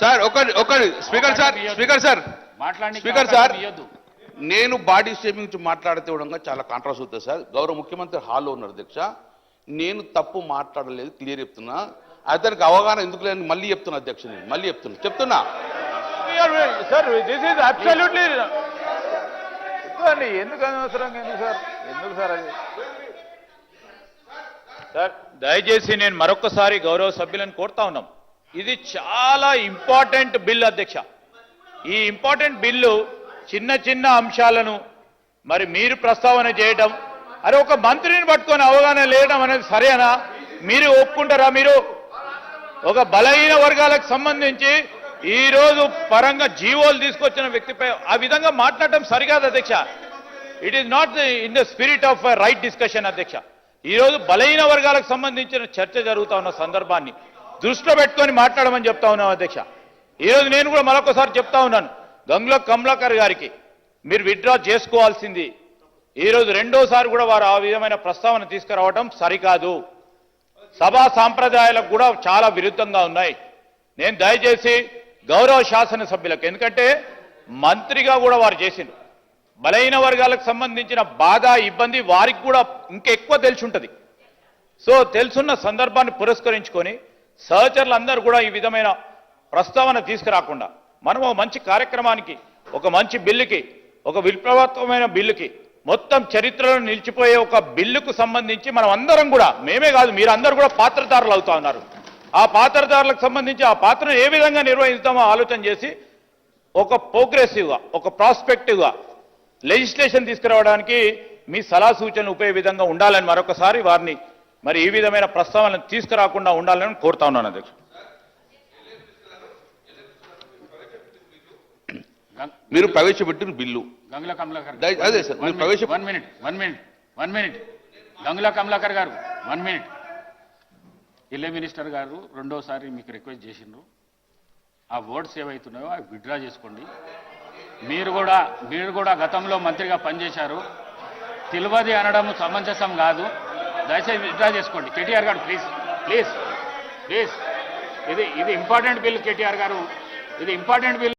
Sir ఒక ఒక speaker sir speaker sir. మాట్లాడి స్పీకర్ సార్ నేను బాడీ షేమింగ్ గురించి మాట్లాడితే కూడా చాలా కాంట్రాస్ అవుతుంది సార్. గౌరవ ముఖ్యమంత్రి హాల్లో ఉన్నారు అధ్యక్ష. నేను తప్పు మాట్లాడలేదు క్లియర్ చెప్తున్నా. అతనికి అవగాహన ఎందుకు లేని మళ్ళీ చెప్తున్నా అధ్యక్ష నేను. మళ్ళీ చెప్తున్నా. చెప్తున్నా. సార్ దిస్ ఈజ్ అబ్సల్యూట్లీ అండి. ఎందుకు అనవసరంగా ఎందుకు సార్? ఎందుకు సార్ అది? సార్ దయచేసి నేను మరొకసారి గౌరవ సభ్యులను కోరుతా ఉన్నాం. ఇది చాలా ఇంపార్టెంట్ బిల్ అధ్యక్ష. ఈ ఇంపార్టెంట్ బిల్లు చిన్న చిన్న అంశాలను మరి మీరు ప్రస్తావన చేయటం అరే ఒక మంత్రిని పట్టుకొని అవగాహన లేయడం అనేది సరేనా? మీరు ఒప్పుకుంటారా మీరు? ఒక బలహీన వర్గాలకు సంబంధించి ఈరోజు పరంగా జీవోలు తీసుకొచ్చిన వ్యక్తిపై ఆ విధంగా మాట్లాడటం సరికాదు అధ్యక్ష. It is not in the spirit of right discussion అధ్యక్ష. ఈరోజు బలహీన వర్గాలకు సంబంధించిన చర్చ జరుగుతా ఉన్న సందర్భాన్ని దృష్టిలో పెట్టుకొని మాట్లాడమని చెప్తా ఉన్నాం అధ్యక్ష. ఈ రోజు నేను కూడా మరొకసారి చెప్తా ఉన్నాను. గంగుల కమలాకర్ గారికి మీరు విత్డ్రా చేసుకోవాల్సింది. ఈ రోజు రెండోసారి కూడా వారు ఆ విధమైన ప్రస్తావన తీసుకురావడం సరికాదు. సభా సాంప్రదాయాలకు కూడా చాలా విరుద్ధంగా ఉన్నాయి. నేను దయచేసి గౌరవ శాసనసభ్యులకు ఎందుకంటే మంత్రిగా కూడా వారు చేసిండ్రు. బలహీన వర్గాలకు సంబంధించిన బాధ ఇబ్బంది వారికి కూడా ఇంకెక్కువ తెలిసి ఉంటుంది. సో తెలుసున్న సందర్భాన్ని పురస్కరించుకొని సహచరులు అందరూ కూడా ఈ విధమైన ప్రస్తావన తీసుకురాకుండా మనం ఒక మంచి కార్యక్రమానికి ఒక మంచి బిల్లుకి ఒక విప్లవాత్మకమైన బిల్లుకి మొత్తం చరిత్రలో నిలిచిపోయే ఒక బిల్లుకు సంబంధించి మనం అందరం కూడా మేమే కాదు మీరు అందరూ కూడా పాత్రదారులు అవుతా ఉన్నారు. ఆ పాత్రదారులకు సంబంధించి ఆ పాత్రను ఏ విధంగా నిర్వహిస్తామో ఆలోచన చేసి ఒక ప్రోగ్రెసివ్గా ఒక ప్రాస్పెక్టివ్గా లెజిస్లేషన్ తీసుకురావడానికి మీ సలహా సూచనలు ఉపయోగ విధంగా ఉండాలని మరొకసారి వారిని మరి ఈ విధమైన ప్రస్తావనలు తీసుకురాకుండా ఉండాలని కోరుతా ఉన్నాను అధ్యక్ష. మీరు ప్రవేశపెట్టిన బిల్లు. గంగుల కమలాకర్ అదే సార్, మీరు ప్రవేశ- one minute one minute one minute Gangula Kamalakar garu one minute ఇల్లే మినిస్టర్ గారు రెండోసారి మీకు రిక్వెస్ట్ చేసిండ్రు. ఆ వర్డ్స్ ఏవైతున్నాయో అవి విత్డ్రా చేసుకోండి. మీరు కూడా మీరు కూడా గతంలో మంత్రిగా పనిచేశారు. తెలియదు అనడం సమంజసం కాదు. దయచేసి విత్డ్రా చేసుకోండి. కేటీఆర్ గారు ప్లీజ్ ప్లీజ్ ప్లీజ్ ఇది ఇది ఇంపార్టెంట్ బిల్ కేటీఆర్ గారు. ఇది ఇంపార్టెంట్ బిల్